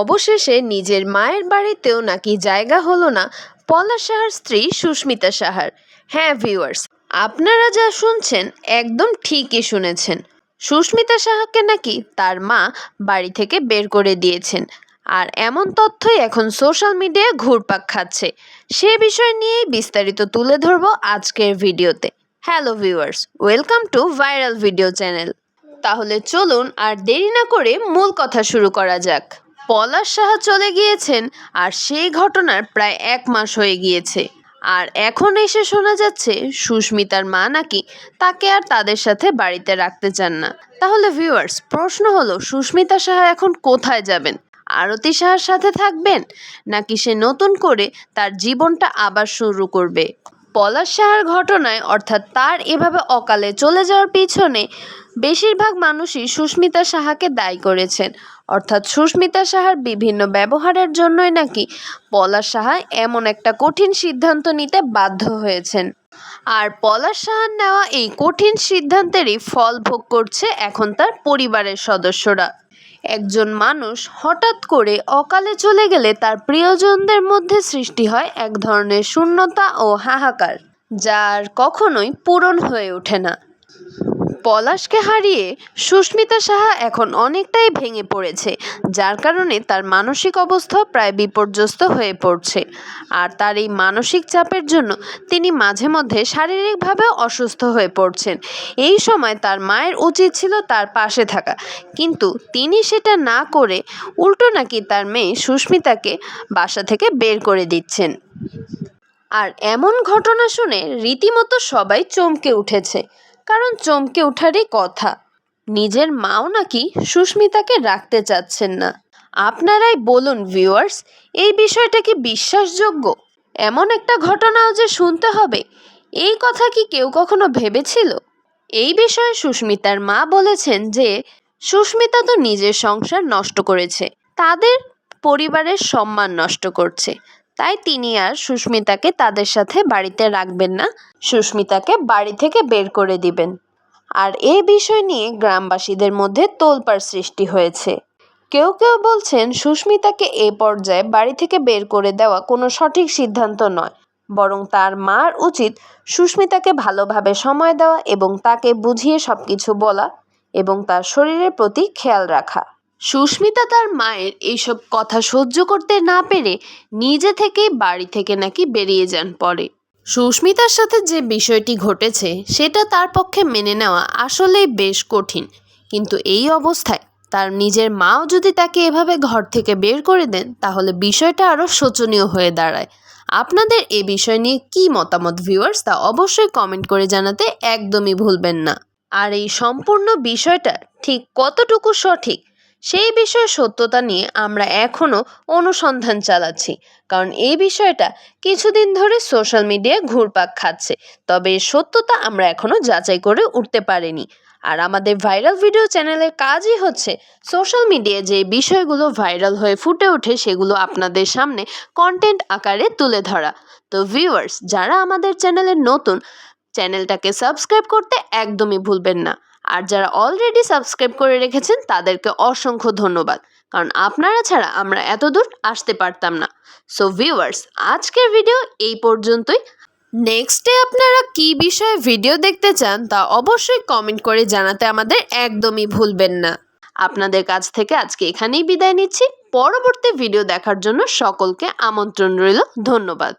অবশেষে নিজের মায়ের বাড়িতেও নাকি জায়গা হলো না পলাশ সাহার স্ত্রী সুস্মিতা সাহার। হ্যাঁ ভিউয়ার্স আপনারা যা শুনছেন একদম ঠিকই শুনেছেন। সুস্মিতা সাহাকে নাকি তার মা বাড়ি থেকে বের করে দিয়েছেন। আর এমন তথ্যই এখন সোশ্যাল মিডিয়ায় ঘুরপাক খাচ্ছে। সে বিষয় নিয়েই বিস্তারিত তুলে ধরবো আজকের ভিডিওতে। Hello viewers welcome to viral video channel তাহলে চলুন আর দেরি না করে মূল কথা শুরু করা যাক। পলাশ সাহা চলে গিয়েছেন আর সেই ঘটনার প্রায় এক মাস হয়ে গিয়েছে। আর এখন এসে শোনা যাচ্ছে, সুস্মিতার মা নাকি তাকে আর তাদের সাথে বাড়িতে রাখতে চান না। তাহলে ভিউয়ার্স প্রশ্ন হলো, সুস্মিতা সাহা এখন কোথায় যাবেন? আরতি সাহার সাথে থাকবেন? নাকি সে নতুন করে তার জীবনটা আবার শুরু করবে? পলাশ সাহার ঘটনায়, অর্থাৎ তার এভাবে অকালে চলে যাওয়ার পিছনে, বেশিরভাগ মানুষই সুস্মিতা সাহাকে দায়ী করেছেন। অর্থাৎ সুস্মিতা সাহার বিভিন্ন ব্যবহারের জন্যই নাকি পলাশ সাহা এমন একটা কঠিন সিদ্ধান্ত নিতে বাধ্য হয়েছেন। আর পলাশ সাহার নেওয়া এই কঠিন সিদ্ধান্তেরই ফল ভোগ করছে এখন তার পরিবারের সদস্যরা। একজন মানুষ হঠাৎ করে অকালে চলে গেলে তার প্রিয়জনদের মধ্যে সৃষ্টি হয় এক ধরনের শূন্যতা ও হাহাকার যার কখনোই পূরণ হয়ে ওঠে না। পলাশকে হারিয়ে সুস্মিতা সাহা এখন অনেকটাই ভেঙে পড়েছে, যার কারণে তার মানসিক অবস্থা প্রায় বিপর্যস্ত হয়ে পড়ছে। আর তার এই মানসিক চাপের জন্য তিনি মাঝে মধ্যে শারীরিকভাবেও অসুস্থ হয়ে পড়ছেন। এই সময় তার মায়ের উচিত ছিল তার পাশে থাকা। কিন্তু তিনি সেটা না করে উল্টো নাকি তার মেয়ে সুস্মিতাকে বাসা থেকে বের করে দিচ্ছেন। আর এমন ঘটনা শুনে রীতিমতো সবাই চমকে উঠেছে। কারণ চমকে ওঠারই কথা। নিজের মাও নাকি সুস্মিতাকে রাখতে চাচ্ছেন না। আপনারাই বলুন ভিউয়ার্স এই বিষয়টা কি বিশ্বাসযোগ্য? এমন একটা ঘটনাও যে শুনতে হবে, এই কথা কি কেউ কখনো ভেবেছিল? এই বিষয়ে সুস্মিতার মা বলেছেন যে, সুস্মিতা তো নিজের সংসার নষ্ট করেছে, তাদের পরিবারের সম্মান নষ্ট করছে তাই তিনি আর সুস্মিতাকে তাদের সাথে বাড়িতে রাখবেন না। সুস্মিতাকে বাড়ি থেকে বের করে দিবেন। আর এই বিষয় নিয়ে গ্রামবাসীদের মধ্যে তোলপাড় সৃষ্টি হয়েছে। কেউ কেউ বলছেন সুস্মিতাকে এ পর্যায়ে বাড়ি থেকে বের করে দেওয়া কোনো সঠিক সিদ্ধান্ত নয়। বরং তার মার উচিত সুস্মিতাকে ভালোভাবে সময় দেওয়া এবং তাকে বুঝিয়ে সব কিছু বলা এবং তার শরীরের প্রতি খেয়াল রাখা। সুস্মিতা তার মায়ের এইসব কথা সহ্য করতে না পেরে নিজে থেকেই বাড়ি থেকে নাকি বেরিয়ে যান পরে। সুস্মিতার সাথে যে বিষয়টি ঘটেছে, সেটা তার পক্ষে মেনে নেওয়া আসলেই বেশ কঠিন। কিন্তু এই অবস্থায় তার নিজের মাও যদি তাকে এভাবে ঘর থেকে বের করে দেন, তাহলে বিষয়টা আরও শোচনীয় হয়ে দাঁড়ায়। আপনাদের এ বিষয় নিয়ে কী মতামত ভিউয়ার্স তা অবশ্যই কমেন্ট করে জানাতে একদমই ভুলবেন না। আর এই সম্পূর্ণ বিষয়টা ঠিক কতটুকু সঠিক সেই বিষয়ে সত্যতা নিয়ে আমরা এখনও অনুসন্ধান চালাচ্ছি। কারণ এই বিষয়টা কিছুদিন ধরে সোশ্যাল মিডিয়ায় ঘুরপাক খাচ্ছে। তবে সত্যতা আমরা এখনও যাচাই করে উঠতে পারিনি। আর আমাদের ভাইরাল ভিডিও চ্যানেলের কাজই হচ্ছে সোশ্যাল মিডিয়ায় যে বিষয়গুলো ভাইরাল হয়ে ফুটে ওঠে সেগুলো আপনাদের সামনে কন্টেন্ট আকারে তুলে ধরা। তো ভিউয়ার্স যারা আমাদের চ্যানেলে নতুন, চ্যানেলটাকে সাবস্ক্রাইব করতে একদমই ভুলবেন না। আর যারা অলরেডি সাবস্ক্রাইব করে রেখেছেন, তাদেরকে অসংখ্য ধন্যবাদ। কারণ আপনারা ছাড়া আমরা এত দূর আসতে পারতাম না। সো ভিউয়ার্স আজকের ভিডিও এই পর্যন্তই। নেক্সটে আপনারা কি বিষয়ে ভিডিও দেখতে চান, তা অবশ্যই কমেন্ট করে জানাতে আমাদের একদমই ভুলবেন না। আপনাদের কাছ থেকে আজকে এখানেই বিদায় নিচ্ছি। পরবর্তী ভিডিও দেখার জন্য সকলকে আমন্ত্রণ রইল। ধন্যবাদ।